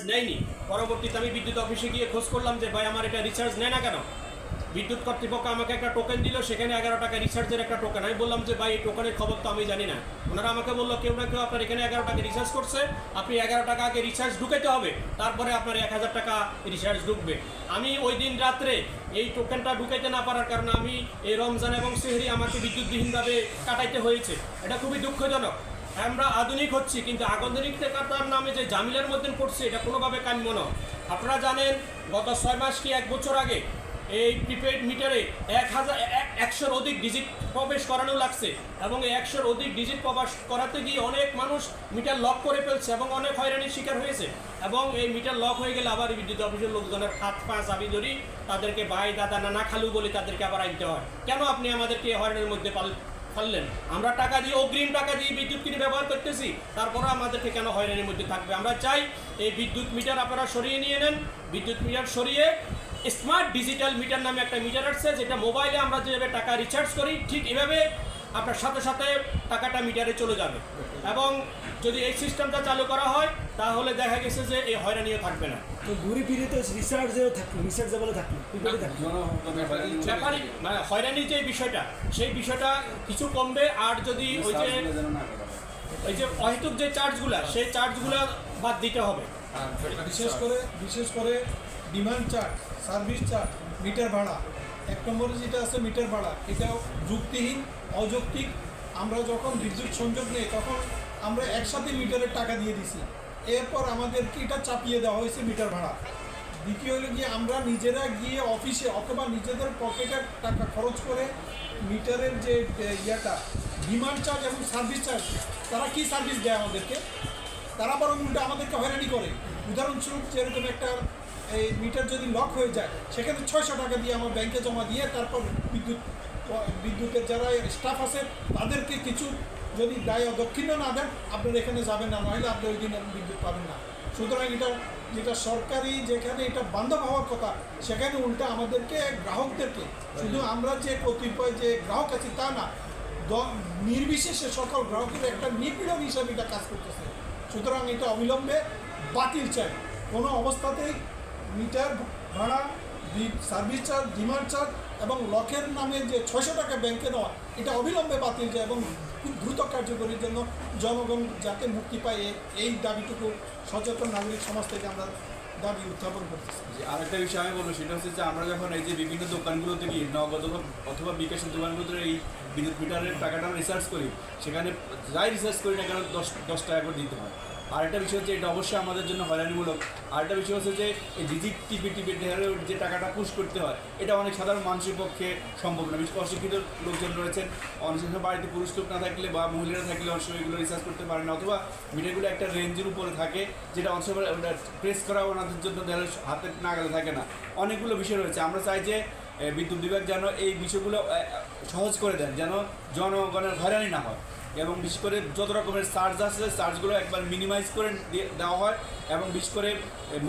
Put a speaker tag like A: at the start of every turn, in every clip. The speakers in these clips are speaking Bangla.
A: নেয়নি। পরবর্তীতে আমি বিদ্যুৎ অফিসে গিয়ে খোঁজ করলাম যে, ভাই, আমার এটা রিচার্জ নেয় না কেন? বিদ্যুৎ কর্তৃপক্ষ আমাকে একটা টোকেন দিল, সেখানে এগারো টাকা রিচার্জের একটা টোকেন আমি বললাম যে, ভাই, এই টোকেনের খবর তো আমি জানি না। ওনারা আমাকে বলল, কেউ না কেউ আপনার এখানে এগারো টাকা রিচার্জ করছে। আপনি এগারো টাকা আগে রিচার্জ ঢুকাইতে হবে। তারপরে আপনার এক হাজার টাকা রিচার্জ ঢুকবে। আমি ওই দিন রাত্রে এই টোকেনটা ঢুকাইতে না পারার কারণে আমি এই রমজান এবং সেহরি আমাকে বিদ্যুৎবিহীনভাবে কাটাইতে হয়েছে। এটা খুবই দুঃখজনক। আমরা আধুনিক হচ্ছি, কিন্তু আধুনিকতার নামে যে জামিলের মধ্যে পড়ছে, এটা কোনোভাবে কাম্য নয়। আপনারা জানেন, গত ছয় মাস কি এক বছর আগে এই প্রিপেড মিটারে এক হাজার এক- একশোর অধিক ডিজিট প্রবেশ করানো লাগছে এবং এই একশোর অধিক ডিজিট প্রবেশ করাতে গিয়ে অনেক মানুষ মিটার লক করে ফেলছে এবং অনেক হয়রানির শিকার হয়েছে এবং এই মিটার লক হয়ে গেলে আবার বিদ্যুৎ অফিসের লোকজনের হাত, পা, চাবি ধরি তাদেরকে ভাই, দাদা, নানা খালু বলে তাদেরকে আবার আনতে হয়। কেন আপনি আমাদেরকে হয়রানির মধ্যে পাল ফেললেন। আমরা টাকা দিয়ে, অগ্রিম টাকা দিয়ে বিদ্যুৎ কিনে ব্যবহার করতেছি তারপরে আমাদেরকে কেন হয়রানির মধ্যে থাকবে? আমরা চাই এই বিদ্যুৎ মিটার আপনারা সরিয়ে নিয়ে নেন। বিদ্যুৎ মিটার সরিয়ে স্মার্ট ডিজিটাল মিটার নামে একটা মিটার আসছে, যেটা মোবাইলে আমরা যেভাবে টাকা রিচার্জ করি, ঠিক এভাবে আপনার সাথে সাথে টাকাটা মিটারে চলে যাবে। এবং যদি এই সিস্টেমটা চালু করা হয় তাহলে দেখা গেছে যে এই হয়রানিও থাকবে না।
B: তো ঘুরি ফিরে তো রিসার্চেও থাকল রিসার্চেবলে থাকল। প্রিপেডে থাকল
A: মানে হয়রানির যে বিষয়টা সেই বিষয়টা কিছু কমবে আর যদি ওই যে ওই যে অহেতুক যে চার্জগুলা সেই চার্জগুলো বাদ দিতে হবে।
C: বিশেষ করে বিশেষ করে demand charge service charge meter ভাড়া। এক নম্বরে যেটা আছে মিটার ভাড়া এটা যুক্তিহীন, অযৌক্তিক। আমরা যখন বিদ্যুৎ সংযোগ নেই, তখন আমরা একসাথে মিটারের টাকা দিয়ে দিছি। এরপর আমাদেরকে এটা চাপিয়ে দেওয়া হয়েছে মিটার ভাড়া। দ্বিতীয় হলো গিয়ে আমরা নিজেরা গিয়ে অফিসে অথবা নিজেদের পকেটের টাকা খরচ করে মিটারের যে ইয়েটা, ডিমান্ড চার্জ এবং সার্ভিস চার্জ, তারা কি সার্ভিস দেয় আমাদেরকে? তারা বরং উল্টো আমাদেরকে হয়রানি করে। উদাহরণস্বরূপ যেরকম একটা এই মিটার যদি লক হয়ে যায় সেখানে ছয়শো টাকা দিয়ে আমার ব্যাংকে জমা দিয়ে তারপর বিদ্যুৎ, বিদ্যুতের যারা স্টাফ আছে, তাদেরকে কিছু যদি দায় দক্ষিণ না দেন, আপনার এখানে যাবেন না নইলে আপনি ওই দিন বিদ্যুৎ পাবেন না। সুতরাং এটা, যেটা সরকারি যেখানে এটা বান্ধব হওয়ার কথা, সেখানে উল্টা আমাদেরকে, গ্রাহকদেরকে, শুধু আমরা যে কতিপয় যে গ্রাহক আছি তা না নির্বিশেষে সকল গ্রাহকের একটা নিপীড়ন হিসাবে এটা কাজ করতেছে। সুতরাং এটা অবিলম্বে বাতিল চাই। কোনো অবস্থাতেই মিটার ভাড়া সার্ভিস চার্জ ডিমান্ড চার্জ এবং লকের নামে যে ছয়শো টাকা ব্যাংকে নেওয়া এটা অবিলম্বে বাতিল যায় এবং খুব দ্রুত কার্যকরীর জন্য জনগণ যাতে মুক্তি পায় এই দাবিটুকু সচেতন নাগরিক সমাজ থেকে আমরা দাবি উত্থাপন করতেছি।
D: যে আরেকটা বিষয় আমি বলব, সেটা হচ্ছে যে আমরা যখন এই যে বিভিন্ন দোকানগুলোতে গিয়ে নগদ অথবা- অথবা বিকাশের দোকানগুলোতে এই বিদ্যুৎ মিটারের টাকাটা আমরা রিসার্চ করি, সেখানে যাই রিসার্চ করি না কেন দশ দশ টাকা করে দিতে হয়। আরেকটা বিষয় হচ্ছে এটা অবশ্যই আমাদের জন্য হয়রানিমূলক। আরেকটা বিষয় হচ্ছে যে এই ডিজিট টিপি টিপি যে টাকাটা পুশ করতে হয়, এটা অনেক সাধারণ মানুষের পক্ষে সম্ভব না। বিশেষ অশিক্ষিত লোকজন রয়েছেন। অনেক সময় বাড়িতে পুরুষ লোক না থাকলে বা মহিলারা থাকলে অনেক সময় এগুলো রিসার্চ করতে পারে না। অথবা মিডিয়াগুলো একটা রেঞ্জের উপরে থাকে, যেটা অনেক সময় প্রেস করা ওনাদের জন্য হাতে নাগালে থাকে না। অনেকগুলো বিষয় রয়েছে। আমরা চাই যে বিদ্যুৎ বিভাগ যেন এই বিষয়গুলো সহজ করে দেন, যেন জনগণের হয়রানি না হয়। এবং বিশেষ করে যত রকমের চার্জ আছে চার্জগুলো একবার মিনিমাইজ করে দেওয়া হয় এবং বিশেষ করে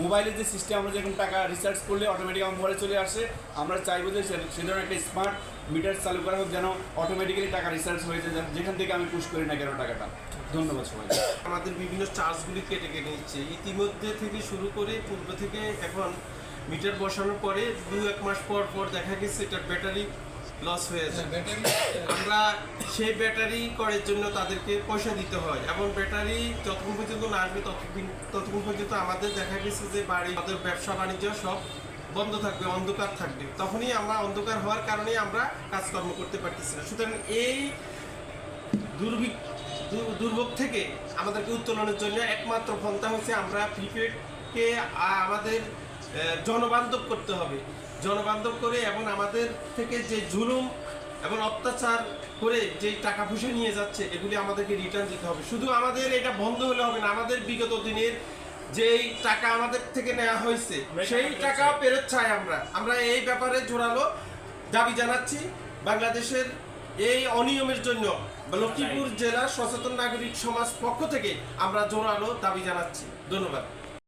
D: মোবাইলের যে সিস্টেম আমরা যেরকম টাকা রিচার্জ করলে অটোমেটিক আমার মোবাইলে চলে আসে, আমরা চাইব যে সে ধরনের একটা স্মার্ট মিটার চালু করা হোক যেন অটোমেটিক্যালি টাকা রিচার্জ হয়ে যায় যেখান থেকে আমি পুশ করি না কেন টাকাটা। ধন্যবাদ সবাই
E: আমাদের বিভিন্ন চার্জগুলি কেটে কেটে নিচ্ছে। ইতিমধ্যে থেকে শুরু করে পূর্ব থেকে এখন মিটার বসানোর পরে দু এক মাস পর পর দেখা গেছে এটার ব্যাটারি লস হয়ে যায়। আমরা সেই ব্যাটারি করার জন্য তাদেরকে পয়সা দিতে হয় এবং ব্যাটারি যতক্ষণ পর্যন্ত না আসবে ততক্ষণ ততক্ষণ পর্যন্ত আমাদের দেখা গেছে যে বাড়ি আমাদের ব্যবসা বাণিজ্য সব বন্ধ থাকবে, অন্ধকার থাকবে। তখনই আমরা অন্ধকার হওয়ার কারণে আমরা কাজকর্ম করতে পারতেছি না। সুতরাং এই দুর্ভিক্ষ দু- দুর্ভোগ থেকে আমাদেরকে উত্তোলনের জন্য একমাত্র পন্থা হচ্ছে আমরা প্রিপেডকে আমাদের জনবান্ধব করতে হবে। জনবান্ধব করে এবং আমাদের থেকে যে জুলুম এবং অত্যাচার করে যে টাকা পয়সা নিয়ে যাচ্ছে, এগুলি আমাদেরকে রিটার্ন দিতে হবে। শুধু আমাদের এটা বন্ধ হলে হবে না, আমাদের বিগত দিনের যেই টাকা আমাদের থেকে নেওয়া হয়েছে, সেই টাকা ফেরত চাই আমরা। আমরা এই ব্যাপারে জোরালো দাবি জানাচ্ছি। বাংলাদেশের এই অনিয়মের জন্য লক্ষ্মীপুর জেলার সচেতন নাগরিক সমাজ পক্ষ থেকে আমরা জোরালো দাবি জানাচ্ছি। ধন্যবাদ।